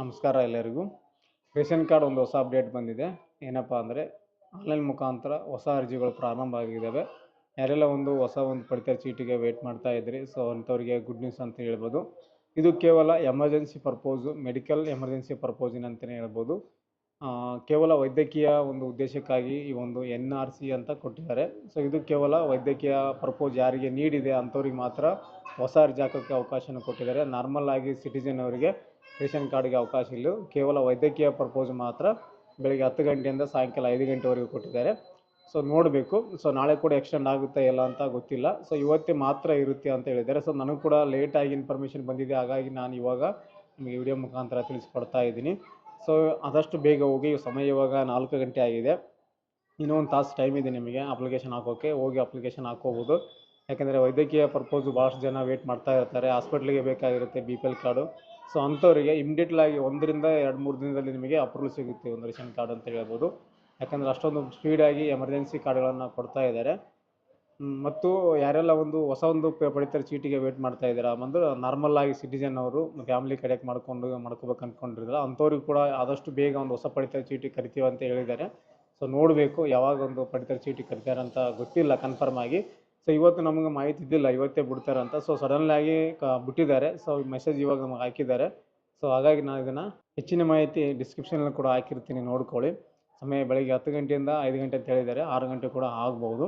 ನಮಸ್ಕಾರ ಎಲ್ಲರಿಗೂ. Ration card ಒಂದು ಹೊಸ ಅಪ್ಡೇಟ್ ಬಂದಿದೆ. ಏನಪ್ಪ ಅಂದರೆ, ಆನ್ಲೈನ್ ಮುಖಾಂತರ ಹೊಸ ಅರ್ಜಿಗಳು ಪ್ರಾರಂಭ ಆಗಿದ್ದಾವೆ ಯಾರೆಲ್ಲ ಒಂದು ಹೊಸ ಒಂದು ಪಡಿತರ ಚೀಟಿಗೆ ವೇಟ್ ಮಾಡ್ತಾ ಇದ್ರಿ ಸೊ ಅಂಥವ್ರಿಗೆ ಗುಡ್ ನ್ಯೂಸ್ ಅಂತ ಹೇಳ್ಬೋದು. ಇದು ಕೇವಲ ಎಮರ್ಜೆನ್ಸಿ ಪರ್ಪೋಸು ಮೆಡಿಕಲ್ ಎಮರ್ಜೆನ್ಸಿ ಪರ್ಪೋಸಿನ ಅಂತಲೇ ಹೇಳ್ಬೋದು. ಕೇವಲ ವೈದ್ಯಕೀಯ ಒಂದು ಉದ್ದೇಶಕ್ಕಾಗಿ ಈ ಒಂದು ಎನ್ ಅಂತ ಕೊಟ್ಟಿದ್ದಾರೆ. ಸೊ ಇದು ಕೇವಲ ವೈದ್ಯಕೀಯ ಪರ್ಪೋಸ್ ಯಾರಿಗೆ ನೀಡಿದೆ ಅಂಥವ್ರಿಗೆ ಮಾತ್ರ ಹೊಸ ಅರ್ಜಿ ಹಾಕೋಕ್ಕೆ ಅವಕಾಶನ ಕೊಟ್ಟಿದ್ದಾರೆ. ನಾರ್ಮಲ್ ಆಗಿ ಸಿಟಿಜನ್ ಅವರಿಗೆ ರೇಷನ್ ಕಾರ್ಡ್ಗೆ ಅವಕಾಶ ಇಲ್ಲ. ಕೇವಲ ವೈದ್ಯಕೀಯ ಪರ್ಪೋಸ್ ಮಾತ್ರ ಬೆಳಗ್ಗೆ ಹತ್ತು ಗಂಟೆಯಿಂದ ಸಾಯಂಕಾಲ ಐದು ಗಂಟೆವರೆಗೂ ಕೊಟ್ಟಿದ್ದಾರೆ. ಸೊ ನೋಡಬೇಕು. ಸೊ ನಾಳೆ ಕೂಡ ಎಕ್ಸ್ಟೆಂಡ್ ಆಗುತ್ತೆ ಇಲ್ಲ ಅಂತ ಗೊತ್ತಿಲ್ಲ. ಸೊ ಇವತ್ತೇ ಮಾತ್ರ ಇರುತ್ತೆ ಅಂತ ಹೇಳಿದ್ದಾರೆ. ಸೊ ನನಗೂ ಕೂಡ ಲೇಟಾಗಿ ಇನ್ಫಾರ್ಮೇಷನ್ ಬಂದಿದೆ. ಹಾಗಾಗಿ ನಾನು ಇವಾಗ ನಿಮಗೆ ವಿಡಿಯೋ ಮುಖಾಂತರ ತಿಳಿಸ್ಕೊಡ್ತಾ ಇದ್ದೀನಿ. ಸೊ ಆದಷ್ಟು ಬೇಗ ಹೋಗಿ. ಸಮಯ ಇವಾಗ ನಾಲ್ಕು ಗಂಟೆ ಆಗಿದೆ. ಇನ್ನೂ ಒಂದು ತಾಸು ಟೈಮ್ ಇದೆ ನಿಮಗೆ. ಅಪ್ಲಿಕೇಶನ್ ಹಾಕೋಕ್ಕೆ ಹೋಗಿ ಅಪ್ಲಿಕೇಶನ್ ಹಾಕೋಬೋದು. ಯಾಕಂದರೆ ವೈದ್ಯಕೀಯ ಪರ್ಪೋಸು ಭಾಳಷ್ಟು ಜನ ವೇಟ್ ಮಾಡ್ತಾ ಇರ್ತಾರೆ. ಹಾಸ್ಪಿಟ್ಲಿಗೆ ಬೇಕಾಗಿರುತ್ತೆ B P L card so ಅಂಥವರಿಗೆ ಇಮಿಡಿಯೇಟ್ಲಾಗಿ ಒಂದರಿಂದ ಎರಡು ಮೂರು ದಿನದಲ್ಲಿ ನಿಮಗೆ ಅಪ್ರೂವಲ್ ಸಿಗುತ್ತೆ ಒಂದು ರೇಷನ್ ಕಾರ್ಡ್ ಅಂತ ಹೇಳ್ಬೋದು. ಯಾಕಂದರೆ ಅಷ್ಟೊಂದು ಸ್ಪೀಡಾಗಿ ಎಮರ್ಜೆನ್ಸಿ ಕಾರ್ಡ್ಗಳನ್ನು ಕೊಡ್ತಾ ಇದ್ದಾರೆ. ಮತ್ತು ಯಾರೆಲ್ಲ ಒಂದು ಹೊಸ ಒಂದು ಪಡಿತರ ಚೀಟಿಗೆ ವೇಟ್ ಮಾಡ್ತಾ ಇದ್ದೀರಾ? ಬಂದು ನಾರ್ಮಲ್ ಆಗಿ ಸಿಟಿಜನ್ ಅವರು ಫ್ಯಾಮಿಲಿ ಕಡೆಕ್ಟ್ ಮಾಡ್ಕೊಂಡು ಮಾಡ್ಕೋಬೇಕು ಅಂದ್ಕೊಂಡಿರಲ್ಲ ಅಂಥವ್ರಿಗೆ ಕೂಡ ಆದಷ್ಟು ಬೇಗ ಒಂದು ಹೊಸ ಪಡಿತರ ಚೀಟಿ ಕರಿತೀವಿ ಅಂತ ಹೇಳಿದ್ದಾರೆ. ಸೊ ನೋಡಬೇಕು ಯಾವಾಗ ಒಂದು ಪಡಿತರ ಚೀಟಿ ಕರಿತಾರೆ ಅಂತ ಗೊತ್ತಿಲ್ಲ ಕನ್ಫರ್ಮ್ ಆಗಿ. ಸೊ ಇವತ್ತು ನಮಗೆ ಮಾಹಿತಿ ಇದ್ದಿಲ್ಲ, ಇವತ್ತೇ ಬಿಡ್ತಾರೆ ಅಂತ. ಸೊ ಸಡನ್ಲಾಗಿ ಕ, ಬಿಟ್ಟಿದ್ದಾರೆ. ಸೊ ಮೆಸೇಜ್ ಇವಾಗ ನಮಗೆ ಹಾಕಿದ್ದಾರೆ. ಸೊ ಹಾಗಾಗಿ ನಾನು ಇದನ್ನು ಹೆಚ್ಚಿನ ಮಾಹಿತಿ ಡಿಸ್ಕ್ರಿಪ್ಷನಲ್ಲಿ ಕೂಡ ಹಾಕಿರ್ತೀನಿ, ನೋಡ್ಕೊಳ್ಳಿ. ಸಮಯ ಬೆಳಗ್ಗೆ ಹತ್ತು ಗಂಟೆಯಿಂದ ಐದು ಗಂಟೆ ಅಂತ ಹೇಳಿದ್ದಾರೆ. ಆರು ಗಂಟೆ ಕೂಡ ಆಗ್ಬೋದು.